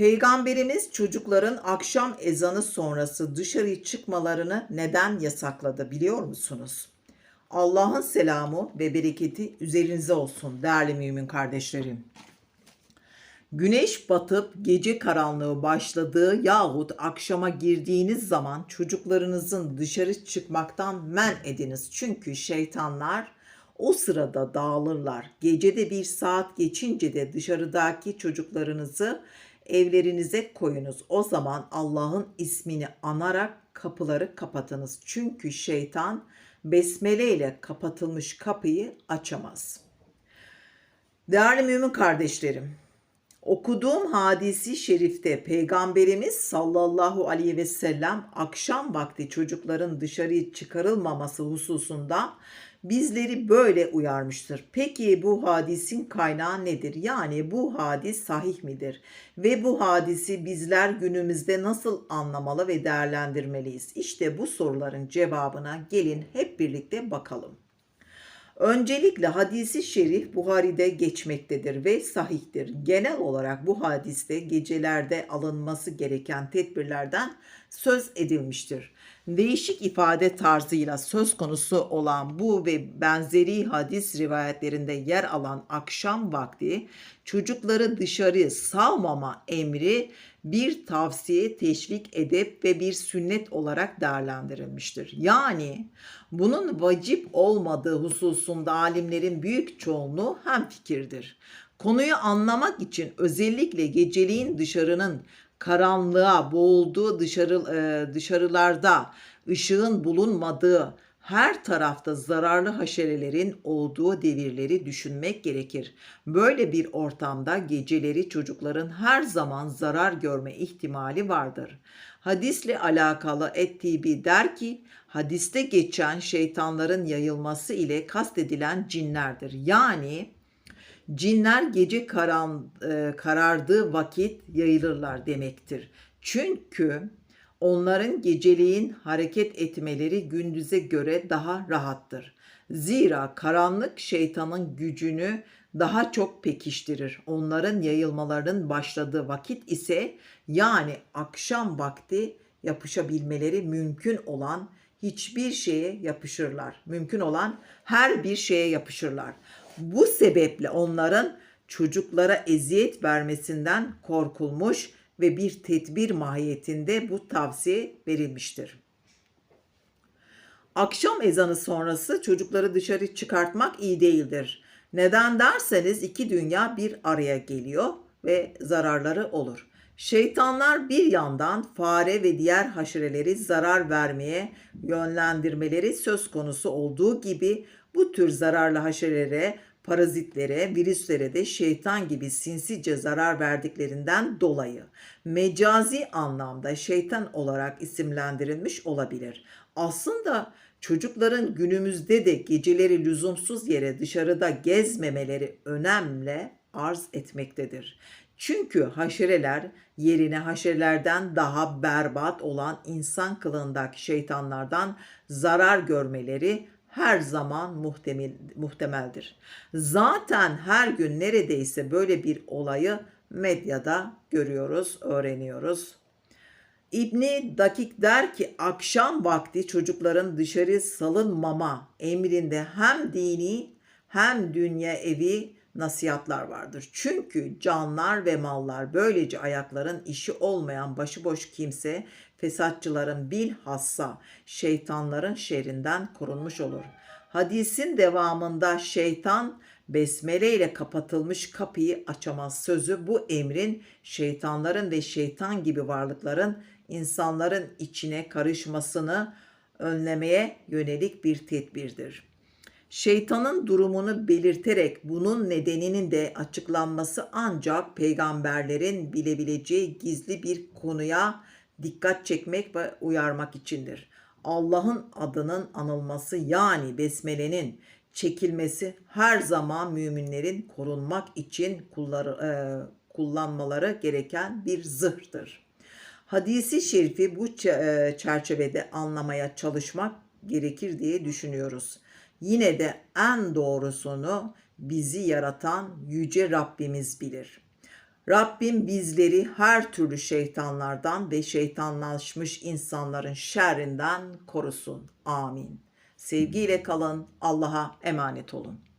Peygamberimiz çocukların akşam ezanı sonrası dışarı çıkmalarını neden yasakladı biliyor musunuz? Allah'ın selamı ve bereketi üzerinize olsun değerli mümin kardeşlerim. Güneş batıp gece karanlığı başladığı yahut akşama girdiğiniz zaman çocuklarınızın dışarı çıkmaktan men ediniz. Çünkü şeytanlar o sırada dağılırlar. Gecede bir saat geçince de dışarıdaki çocuklarınızı evlerinize koyunuz. O zaman Allah'ın ismini anarak kapıları kapatınız. Çünkü şeytan besmele ile kapatılmış kapıyı açamaz. Değerli mümin kardeşlerim, Okuduğum hadisi şerifte Peygamberimiz sallallahu aleyhi ve sellem akşam vakti çocukların dışarı çıkarılmaması hususunda bizleri böyle uyarmıştır. Peki bu hadisin kaynağı nedir? Yani bu hadis sahih midir? Ve bu hadisi bizler günümüzde nasıl anlamalı ve değerlendirmeliyiz? İşte bu soruların cevabına gelin hep birlikte bakalım. Öncelikle hadisi şerif Buhari'de geçmektedir ve sahihtir. Genel olarak bu hadiste gecelerde alınması gereken tedbirlerden söz edilmiştir. Değişik ifade tarzıyla söz konusu olan bu ve benzeri hadis rivayetlerinde yer alan akşam vakti çocukları dışarı salmama emri bir tavsiye, teşvik edip ve bir sünnet olarak değerlendirilmiştir. Yani bunun vacip olmadığı hususunda alimlerin büyük çoğunluğu hemfikirdir. Konuyu anlamak için özellikle geceliğin dışarının karanlığa boğulduğu dışarı e, dışarılarda ışığın bulunmadığı her tarafta zararlı haşerelerin olduğu devirleri düşünmek gerekir. Böyle bir ortamda geceleri çocukların her zaman zarar görme ihtimali vardır. Hadisle alakalı Ettibi der ki, hadiste geçen şeytanların yayılması ile kastedilen cinlerdir. Yani cinler gece karan, e, karardığı vakit yayılırlar demektir. Çünkü onların geceliğin hareket etmeleri gündüze göre daha rahattır. Zira karanlık şeytanın gücünü daha çok pekiştirir. Onların yayılmalarının başladığı vakit ise yani akşam vakti yapışabilmeleri mümkün olan hiçbir şeye yapışırlar. Mümkün olan her bir şeye yapışırlar. Bu sebeple onların çocuklara eziyet vermesinden korkulmuş ve bir tedbir mahiyetinde bu tavsiye verilmiştir. Akşam ezanı sonrası çocukları dışarı çıkartmak iyi değildir. Neden derseniz iki dünya bir araya geliyor ve zararları olur. Şeytanlar bir yandan fare ve diğer haşereleri zarar vermeye yönlendirmeleri söz konusu olduğu gibi bu tür zararlı haşerelere, parazitlere, virüslere de şeytan gibi sinsice zarar verdiklerinden dolayı mecazi anlamda şeytan olarak isimlendirilmiş olabilir. Aslında çocukların günümüzde de geceleri lüzumsuz yere dışarıda gezmemeleri önemli arz etmektedir. Çünkü haşereler yerine haşerelerden daha berbat olan insan kılığındaki şeytanlardan zarar görmeleri her zaman muhtemel, muhtemeldir. Zaten her gün neredeyse böyle bir olayı medyada görüyoruz, öğreniyoruz. İbni Dakik der ki akşam vakti çocukların dışarı salınmama emrinde hem dini hem dünya evi nasihatlar vardır. Çünkü canlar ve mallar böylece ayakların işi olmayan başıboş kimse fesatçıların bilhassa şeytanların şerrinden korunmuş olur. Hadisin devamında şeytan besmele ile kapatılmış kapıyı açamaz sözü bu emrin şeytanların ve şeytan gibi varlıkların insanların içine karışmasını önlemeye yönelik bir tedbirdir. Şeytanın durumunu belirterek bunun nedeninin de açıklanması ancak peygamberlerin bilebileceği gizli bir konuya dikkat çekmek ve uyarmak içindir. Allah'ın adının anılması yani besmelenin çekilmesi her zaman müminlerin korunmak için kulları, e, kullanmaları gereken bir zırhtır. Hadisi şerifi bu e, çerçevede anlamaya çalışmak gerekir diye düşünüyoruz. Yine de en doğrusunu bizi yaratan yüce Rabbimiz bilir. Rabbim bizleri her türlü şeytanlardan ve şeytanlaşmış insanların şerrinden korusun. Amin. Sevgiyle kalın. Allah'a emanet olun.